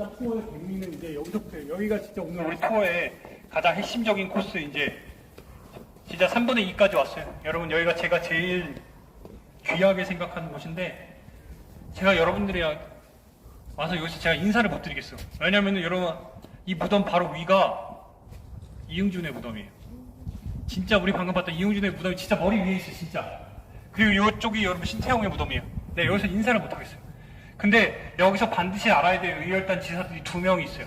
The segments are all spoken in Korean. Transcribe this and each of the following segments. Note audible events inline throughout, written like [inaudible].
진짜 투어의 백미는 이제 여기서부터 여기가 진짜 오늘 우리 투어의 가장 핵심적인 코스 이제 진짜 3분의 2까지 왔어요. 여러분 여기가 제가 제일 귀하게 생각하는 곳인데 제가 여러분들이 와서 여기서 제가 인사를 못 드리겠어. 왜냐면은 여러분 이 무덤 바로 위가 이응준의 무덤이에요. 진짜 우리 방금 봤던 이응준의 무덤이 진짜 머리 위에 있어 진짜. 그리고 이쪽이 여러분 신태용의 무덤이에요. 네 여기서 인사를 못 하겠어요. 근데 여기서 반드시 알아야 될 의열단 지사들이 두 명이 있어요.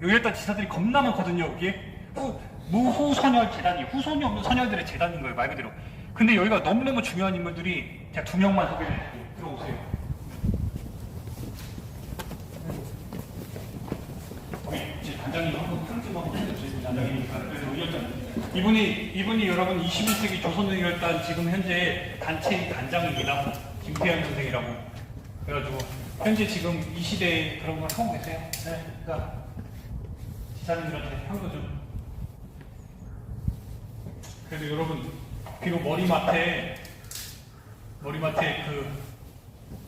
의열단 지사들이 겁나 많거든요 여기에. 후, 무후선열 재단이 후손이 없는 선열들의 재단인 거예요 말 그대로. 근데 여기가 너무너무 중요한 인물들이 제가 두 명만 소개를 해드릴게요. 들어오세요. 우리 단장님 한번 편집 한번 해주세요. 단장님이니까. 그래서 의열단. 이분이 이분이 여러분 21세기 조선의열단 지금 현재 단체 단장입니다. 김태현 선생이라고. 그래가지고 현재 지금 이 시대에 그런 걸 하고 계세요. 네. 그러니까 지사님들한테 한 거죠. 그래서 여러분 그리고 머리맡에 머리맡에 그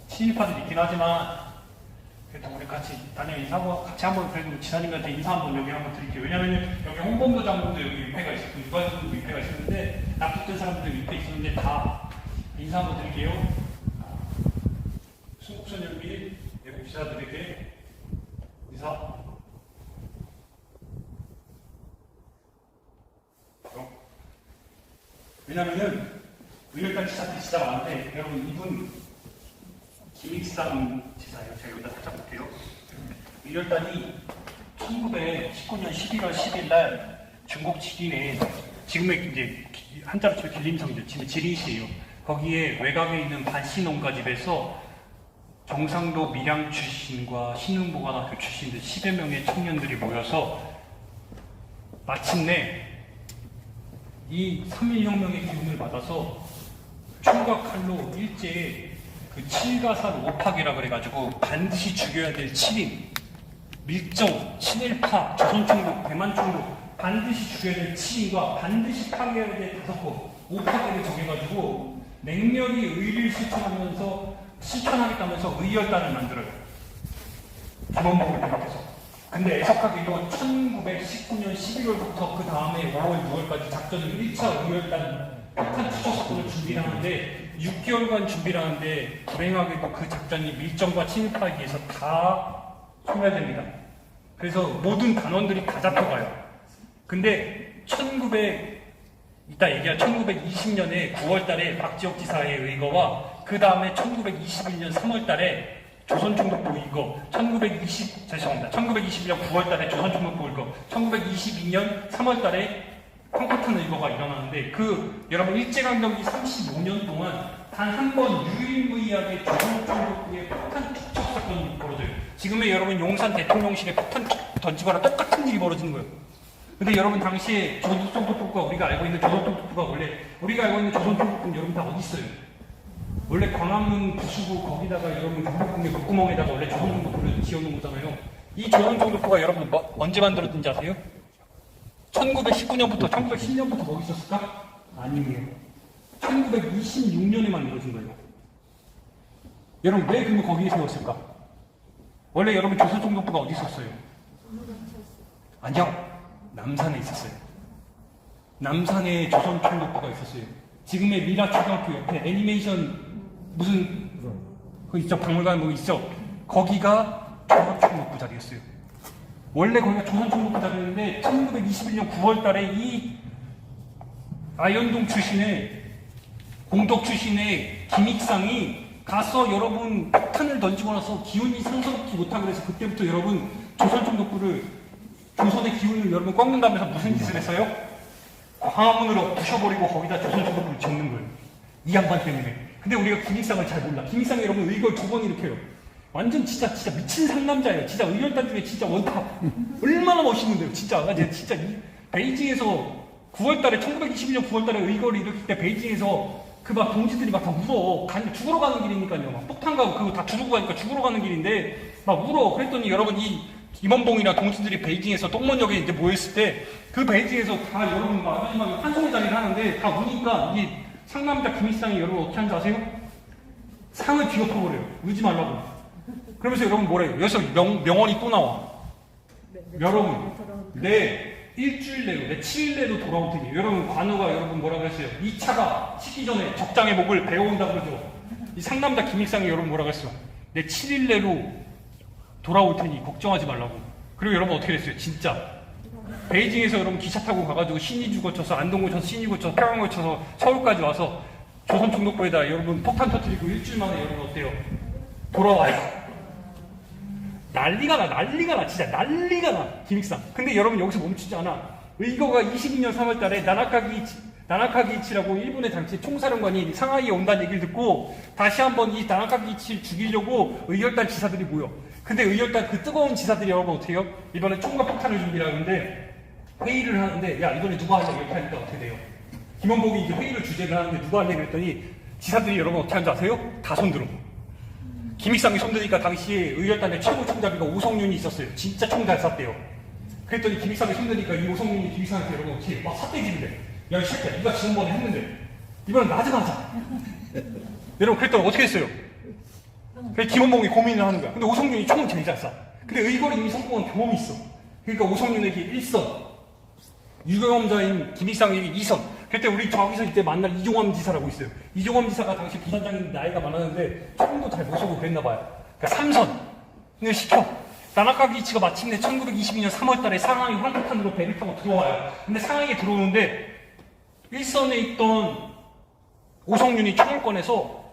친일파들 있긴 하지만 그래도 우리 같이 단연 인사하고 같이 한번 그래도 지사님한테 인사 한번 여기 한번 드릴게요. 왜냐면 여기 홍범도 장군도 여기 위패가 있었고 유관순도 위패가 있었는데 납득된 사람들 위패 있었는데 다 인사 한번 드릴게요. 순국선 연비 외국 지사들에게 인사. 어? 왜냐면은 의열단 지사들이 진짜 많은데 여러분 이분 김익상 지사예요. 제가 여기다 살짝 볼게요. 의열단이 1919년 11월 10일 날 중국 지린에 지금의 이제 기- 한자로 치면 길림성이죠. 지금 지리시예요. 거기에 외곽에 있는 반시농가 집에서 경상도 밀양 출신과 신흥보관학교 출신들 10여 명의 청년들이 모여서 마침내 이 3.1혁명의 기운을 받아서 총과 칼로 일제에 그 칠가산 오팍이라 그래가지고 반드시 죽여야 될 7인 밀정, 친일파, 조선총독, 대만총독 반드시 죽여야 될 7인과 반드시 파괴해야 될 다섯 거 오팍을 정해가지고 맹렬히 의리를 실천하면서 실천하겠다면서 의열단을 만들어요. 김원봉을 비롯해서. 근데 애석하게도 1919년 11월부터 그 다음에 5월, 6월까지 작전을 1차 의열단 폭탄 투척 사건을 준비를 하는데 6개월간 준비를 하는데 불행하게도 그 작전이 밀정과 친일파에 의해서 다 소멸됩니다. 그래서 모든 단원들이 다 잡혀가요. 근데 1900 이따 얘기할 1920년에 9월달에 박지혁 지사의 의거와 그 다음에 1921년 3월 달에 조선총독부 의거, 1920 죄송합니다. 1921년 9월 달에 조선총독부 의거, 1922년 3월 달에 콩코탄 의거가 일어나는데 그 여러분 일제강점기 35년 동안 단 한 번 유일무이하게 조선총독부의 폭탄 투척 사건이 벌어져요. 지금의 여러분 용산 대통령실에 폭탄 던지거나 똑같은 일이 벌어지는 거예요. 근데 여러분 당시에 조선총독부가 우리가 알고 있는 조선총독부가 원래 우리가 알고 있는 조선총독부는 여러분 다 어디 있어요? 원래 광화문 부수고 거기다가 여러분 경복궁의 목구멍에다가 원래 조선총독부를 지어놓은 거잖아요. 이 조선총독부가 여러분 뭐- 언제 만들어진지 아세요? 1919년부터 1910년부터 거기 있었을까? 아니에요. 1926년에 만들어진 거예요. 여러분 왜 그러면 거기에 세웠을까? 원래 여러분 조선총독부가 어디 있었어요? 아니요. 남산에 있었어요. 남산에 조선총독부가 있었어요. 지금의 미라 초등학교 옆에 애니메이션 무슨 그 있죠 박물관 뭐 있죠 거기가 조선총독부 자리였어요. 원래 거기가 조선총독부 자리였는데 1921년 9월달에 이 아현동 출신의 공덕 출신의 김익상이 가서 여러분 폭탄을 던지고 나서 기운이 상서롭지 못하고 그래서 그때부터 여러분 조선총독부를 조선의 기운을 여러분 꺾는다면서 무슨 짓을 했어요? 광화문으로 부셔버리고 거기다 조선총독부를 짓는 거예요. 이 양반 때문에. 근데 우리가 김일상을 잘 몰라. 김일상이 여러분 의걸 두 번 일으켜요. 완전 진짜 진짜 미친 상남자예요. 진짜 의열단 중에 진짜 원탑. 얼마나 멋있는데요. 진짜. 나 진짜, 진짜 이 베이징에서 9월달에 1922년 9월달에 의거를 일으킬 때 베이징에서 그 막 동지들이 막 다 울어. 간, 죽으러 가는 길이니까요. 막 폭탄 가고 그거 다 두르고 가니까 죽으러 가는 길인데 막 울어. 그랬더니 여러분 이 김원봉이나 동지들이 베이징에서 똥문역에 이제 모였을 때 그 베이징에서 다 여러분 막 마지막에 환송의 자리를 하는데 다 우니까 이 상남자 김일상이 여러분 어떻게 하는지 아세요? 상을 뒤엎어버려요. 울지 말라고. 그러면서 여러분 뭐래요? 여기서 명, 명언이 또 나와. 여러분, 내 일주일 내로, 내 7일 내로 돌아올 테니, 여러분, 관우가 여러분 뭐라 그랬어요? 이 차가 치기 전에 적장의 목을 배워온다 그러죠. 이 상남자 김익상이 여러분 뭐라 그랬어요? 내 7일 내로 돌아올 테니 걱정하지 말라고. 그리고 여러분 어떻게 됐어요? 진짜. 베이징에서 여러분 기차 타고 가가지고 신의주 거쳐서 안동 거쳐서 신의 거쳐서 평양 거쳐서 서울까지 와서 조선 총독부에다 여러분 폭탄 터뜨리고 일주일 만에 여러분 어때요? 돌아와요. 난리가 나, 난리가 나, 진짜 난리가 나, 김익상. 근데 여러분 여기서 멈추지 않아. 의거가 22년 3월 달에 나나카기, 나나카기치라고 일본의 당시 총사령관이 상하이에 온다는 얘기를 듣고 다시 한번 이 나나카기치를 죽이려고 의열단 지사들이 모여. 근데 의열단 그 뜨거운 지사들이 여러분 어떻게 해요? 이번에 총과 폭탄을 준비를 하는데 회의를 하는데 야 이번에 누가 할래 이렇게 하니까 어떻게 돼요? 김원복이 이제 회의를 주재를 하는데 누가 할래 그랬더니 지사들이 여러분 어떻게 하는지 아세요? 다 손들어. 김익상이 손드니까 당시에 의열단의 최고 총잡이가 오성윤이 있었어요. 진짜 총 잘 쐈대요. 그랬더니 김익상이 손드니까 이 오성윤이 김익상한테 여러분 어떻게 막 삿대질을 야, 이 새끼야, 네가 지난번에 했는데 이번엔 나좀 하자. 여러분 그랬더니 어떻게 했어요? 그래서 김원봉이 고민을 하는 거야. 근데 오성윤이 총은 제일 잘 쏴. 근데 의거리 이미 성공한 경험이 있어. 그러니까 오성윤에게 1선, 유경험자인 김익상에게 2선. 그때 우리 저기서 이때 만날 이종환 지사라고 있어요. 이종환 지사가 당시 부산장인 나이가 많았는데 총도 잘못 쏘고 그랬나 봐요. 그러니까 3선을 시켜. 나나카 기치가 마침내 1922년 3월 달에 상하이 황토탄으로 배를 타고 들어와요. 근데 상하이에 들어오는데 1선에 있던 오성윤이 총을 꺼내서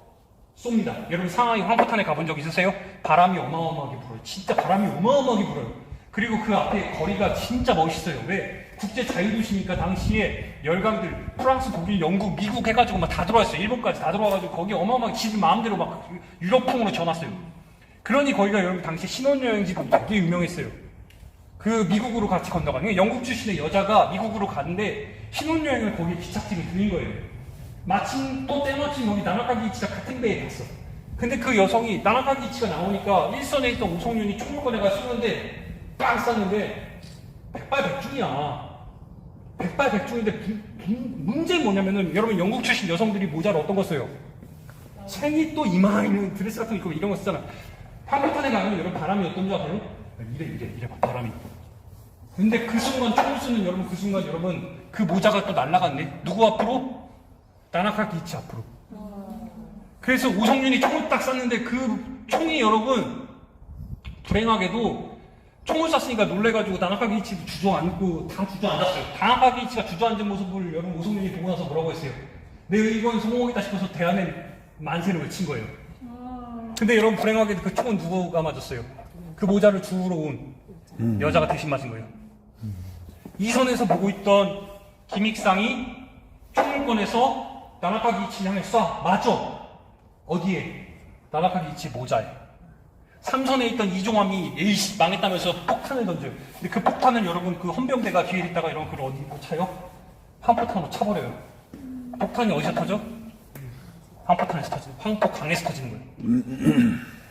쏩니다. 여러분 상하이 황포탄에 가본 적 있으세요? 바람이 어마어마하게 불어요. 진짜 바람이 어마어마하게 불어요. 그리고 그 앞에 거리가 진짜 멋있어요. 왜? 국제 자유도시니까 당시에 열강들 프랑스, 독일, 영국, 미국 해가지고 막 다 들어왔어요. 일본까지 다 들어와가지고 거기 어마어마하게 지들 마음대로 막 유럽풍으로 전왔어요. 그러니 거기가 여러분 당시 신혼여행지로 되게 유명했어요. 그 미국으로 같이 건너가는 영국 출신의 여자가 미국으로 갔는데 신혼여행을 거기에 기착지를 들인 거예요. 마침 또 때마침 여기 나나카기치가 같은 배에 갔어. 근데 그 여성이 나나카기치가 나오니까 일선에 있던 오성윤이 총을 꺼내가 쏘는데 빵 쐈는데 백발백중이야. 백발백중인데 부- 부- 문제 뭐냐면은 여러분 영국 출신 여성들이 모자를 어떤 거 써요? 챙이 또 이마 있는 드레스 같은 거 입고 이런 거 쓰잖아. 한국판에 가면 여러분 바람이 어떤 줄 아세요? 이래 이래 이래 막 바람이. 근데 그 순간 총을 쏘는 여러분 그 순간 여러분 그 모자가 또 날아갔네. 누구 앞으로? 나나카 기치 앞으로. 그래서 오성윤이 총을 딱 쐈는데 그 총이 여러분 불행하게도 총을 쐈으니까 놀래가지고 나나카 기치도 주저앉고 다 주저앉았어요. 나나카 기치가 주저앉은 모습을 여러분 오성윤이 보고 나서 뭐라고 했어요? 내 의건 성공하겠다 싶어서 대안에 만세를 외친 거예요. 근데 여러분 불행하게도 그 총은 누구가 맞았어요? 그 모자를 주우러 온 여자가 대신 맞은 거예요. 이 선에서 보고 있던 김익상이 총을 꺼내서 나나카기 이치 향해 쏴. 맞죠? 어디에? 나나카기 이치 모자에. 삼선에 있던 이종함이 에이씨 망했다면서 폭탄을 던져요. 근데 그 폭탄을 여러분 그 헌병대가 뒤에 있다가 여러분 그걸 어디 고 차요? 한포탄으로 차버려요. 폭탄이 어디서 터져? 황포탄에서 터지는 황포 강에서 터지는 거예요.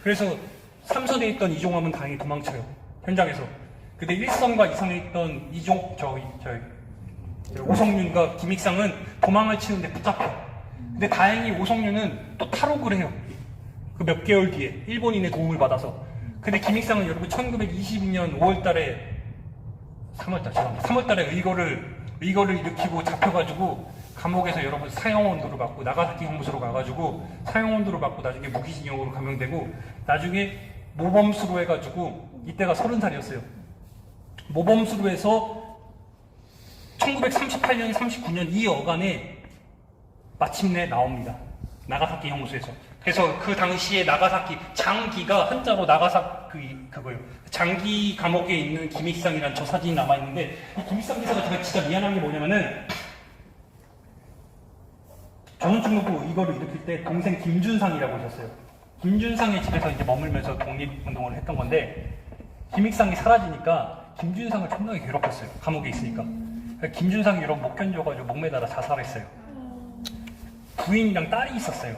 그래서 삼선에 있던 이종함은 다행히 도망쳐요. 현장에서. 근데 1선과 2선에 있던 이종 저기 저기 저 오성윤과 김익상은 도망을 치는데 붙잡혀. 근데 다행히 오성윤은 또 탈옥을 해요. 그 몇 개월 뒤에 일본인의 도움을 받아서. 근데 김익상은 여러분 1922년 5월달에 3월달 죄송합니다. 3월달에 의거를 의거를 일으키고 잡혀가지고 감옥에서 여러분 사형원도로 받고 나가사키 형무소로 가가지고 사형원도로 받고 나중에 무기징역으로 감형되고 나중에 모범수로 해가지고 이때가 서른 살이었어요. 모범수로 해서 1938년, 39년 이 어간에 마침내 나옵니다. 나가사키 형무소에서. 그래서 그 당시에 나가사키 장기가 한자로 나가사키 그거요. 장기 감옥에 있는 김익상이라는 저 사진이 남아 있는데 이 김익상 기사가 제가 진짜 미안한 게 뭐냐면은 조선총독부 이거를 일으킬 때 동생 김준상이라고 있었어요. 김준상의 집에서 이제 머물면서 독립운동을 했던 건데 김익상이 사라지니까 김준상을 존나게 괴롭혔어요. 감옥에 있으니까. 김준상이 여러분 못 견뎌가지고 목매달아 자살했어요. 부인이랑 딸이 있었어요.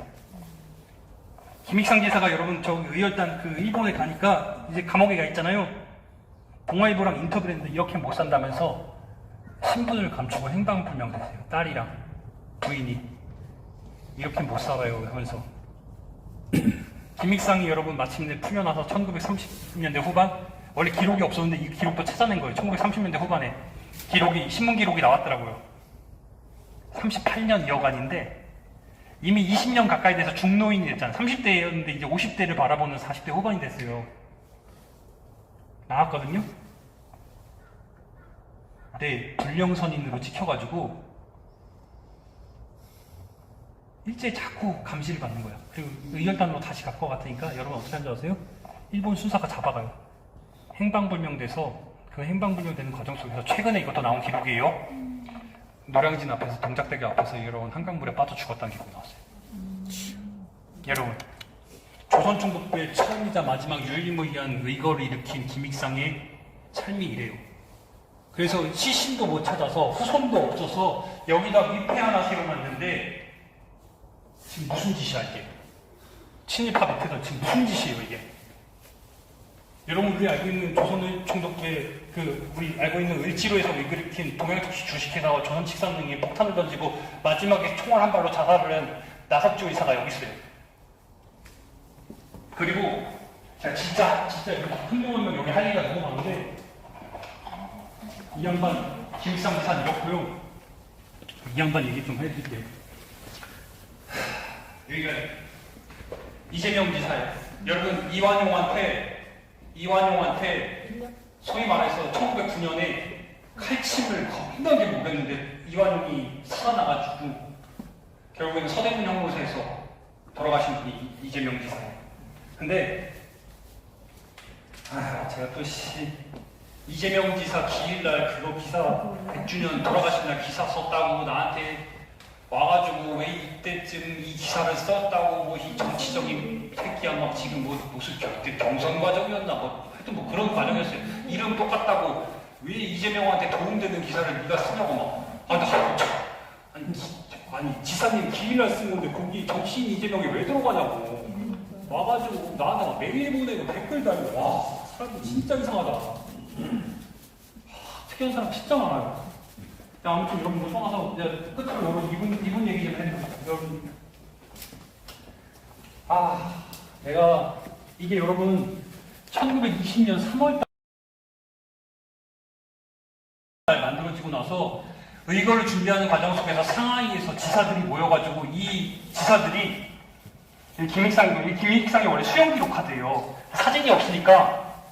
김익상 대사가 여러분 저 의열단 그 일본에 가니까 이제 감옥에 가 있잖아요. 동아일보랑 인터뷰를 했는데 이렇게 못 산다면서 신분을 감추고 행방불명 됐어요. 딸이랑 부인이 이렇게 못 살아요 하면서 [clears throat] 김익상이 여러분 마침내 풀려나서 1930년대 후반 원래 기록이 없었는데 이 기록도 찾아낸 거예요. 1930년대 후반에 기록이 신문 기록이 나왔더라고요. 38년 이어간인데 이미 20년 가까이 돼서 중노인이 됐잖아요. 30대였는데 이제 50대를 바라보는 40대 후반이 됐어요. 나왔거든요. 네, 불령선인으로 찍혀가지고 일제히 자꾸 감시를 받는 거야. 그리고 의열단으로 다시 갖고 갔으니까 여러분 어떻게 하는지 아세요? 일본 수사가 잡아가요. 행방불명돼서 그 행방불명되는 과정 속에서 최근에 이것도 나온 기록이에요. 노량진 앞에서 동작대교 앞에서 여러분 한강물에 빠져 죽었다는 기록이 나왔어요. 여러분 조선총독부의 처음이자 마지막 유일무이한 의거를 일으킨 김익상의 삶이 이래요. 그래서 시신도 못 찾아서 후손도 없어서 여기다 위패 하나 세워놨는데 지금 무슨 짓이야 이게? 친일파 밑에서 지금 무슨 짓이에요 이게? 여러분 우리 알고 있는 조선의 총독부의 그 우리 알고 있는 을지로에서 일으킨 동양특시 주식회사와 조선 칙산등이 폭탄을 던지고 마지막에 총알 한 발로 자살을 한 나석조 의사가 여기 있어요. 그리고 제가 진짜 진짜 훌륭한 명 여기 할 얘기가 너무 많은데 이 양반 김상 부산 이렇고요. 이 양반 얘기 좀 해드릴게요. [sighs] 여기가 이재명 지사예요. 여러분 이완용한테 이완용한테 소위 말해서 1909년에 칼침을 겁나게 먹였는데 이완용이 살아나가지고 결국에는 서대문 형무소에서 돌아가신 분이 이재명 지사예요. 근데 아 제가 또 씨. 이재명 지사 기일날 그거 기사 100주년 돌아가신 날 기사 썼다고 나한테 와가지고 왜 이때쯤 이 기사를 썼다고 뭐 이 정치적인 새끼야 막 지금 뭐 무슨 겨- 경선 과정이었나 뭐 하여튼 뭐 그런 과정이었어요. 이름 똑같다고 왜 이재명한테 도움되는 기사를 네가 쓰냐고 막. 아니 나 아니, 기- 아니 지사님 쓴 건데 거기 정치인 이재명이 왜 들어가냐고. 와가지고 나한테 막 메일 보내고 댓글 달고. 와 사람들 진짜 이상하다. 특이한 사람 진짜 많아요. 근데 아무튼 여러분 뭐 떠나서 이제 끝으로 여러분 이분 이분 얘기 좀 해드릴게요. 여러분 아 내가 이게 여러분 1920년 3월 달 만들어지고 나서 의거를 준비하는 과정 속에서 상하이에서 지사들이 모여가지고 이 지사들이 이 김익상 이 김익상이 원래 수영 기록 카드예요. 사진이 없으니까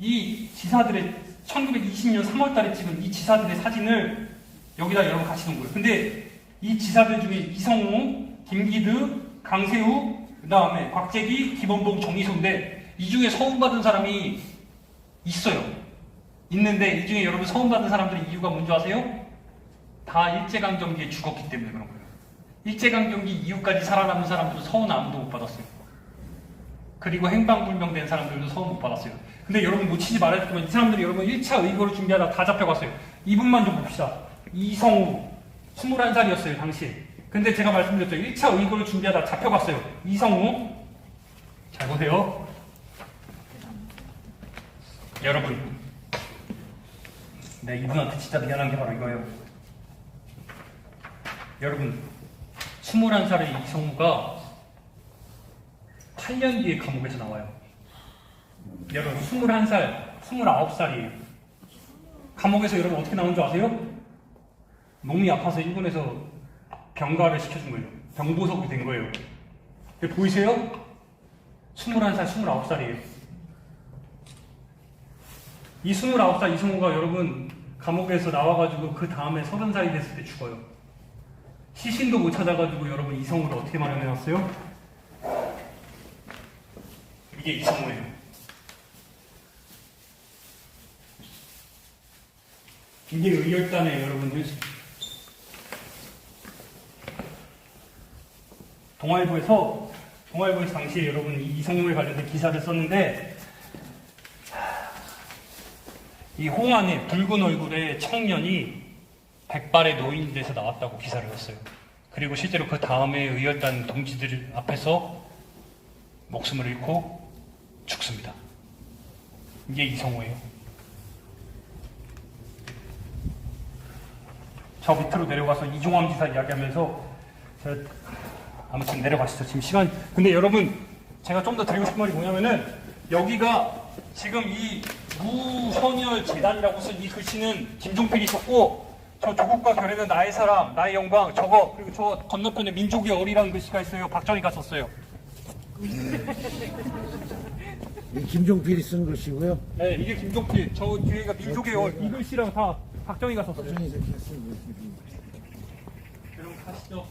이 지사들의 1920년 3월 달에 찍은 이 지사들의 사진을 여기다 여러분 같이 놓은 거예요. 근데 이 지사들 중에 이성우, 김기드, 강세우, 그 다음에 곽재기, 김원봉, 정의소인데 이 중에 서운받은 사람이 있어요. 있는데 이 중에 여러분 서운받은 사람들의 이유가 뭔지 아세요? 다 일제강점기에 죽었기 때문에 그런 거예요. 일제강점기 이후까지 살아남은 사람들은 서운 아무도 못 받았어요. 그리고 행방불명된 사람들도 서운 못 받았어요. 근데 여러분 놓치지 말아야 되지만 이 사람들이 여러분 1차 의거를 준비하다 다 잡혀갔어요. 이분만 좀 봅시다. 이성우 21살이었어요 당시에. 근데 제가 말씀드렸죠. 1차 의거를 준비하다 잡혀갔어요. 이성우 잘 보세요. 여러분 네 이분한테 진짜 미안한 게 바로 이거예요. 여러분 21살의 이성우가 8년 뒤에 감옥에서 나와요. 여러분 21살, 29살이에요. 감옥에서 여러분 어떻게 나온 줄 아세요? 몸이 아파서 일본에서 병가를 시켜준 거예요. 병보석이 된 거예요. 보이세요? 21살, 29살이에요. 이 29살 이승우가 여러분 감옥에서 나와가지고 그 다음에 30살이 됐을 때 죽어요. 시신도 못 찾아가지고 여러분 이성우를 어떻게 마련해왔어요? 이게 이성우예요. 이게 의열단의 여러분 뉴스. 동아일보에서 동아일보에서 당시에 여러분 이 이성우에 관련된 기사를 썼는데 이 홍안에 붉은 얼굴의 청년이 백발의 노인이 돼서 나왔다고 기사를 썼어요. 그리고 실제로 그 다음에 의열단 동지들 앞에서 목숨을 잃고 죽습니다. 이게 이성호예요. 저 밑으로 내려가서 이종암 지사 이야기하면서 제가 아무튼 내려가시죠. 지금 시간. 근데 여러분 제가 좀 더 드리고 싶은 말이 뭐냐면은 여기가 지금 이 무선열 재단이라고 쓴 이 글씨는 김종필이 썼고 저 조국과 결의는 나의 사람, 나의 영광 저거 그리고 저 건너편에 민족의 어리라는 글씨가 있어요. 박정희가 썼어요. 이 김종필이 쓴 글씨고요. 네, 이게 김종필. 저 뒤에가 민족의 얼. 이 글씨랑 다 박정희가 썼어요. 박정희 새끼가 쓴 글씨. 그럼 가시죠.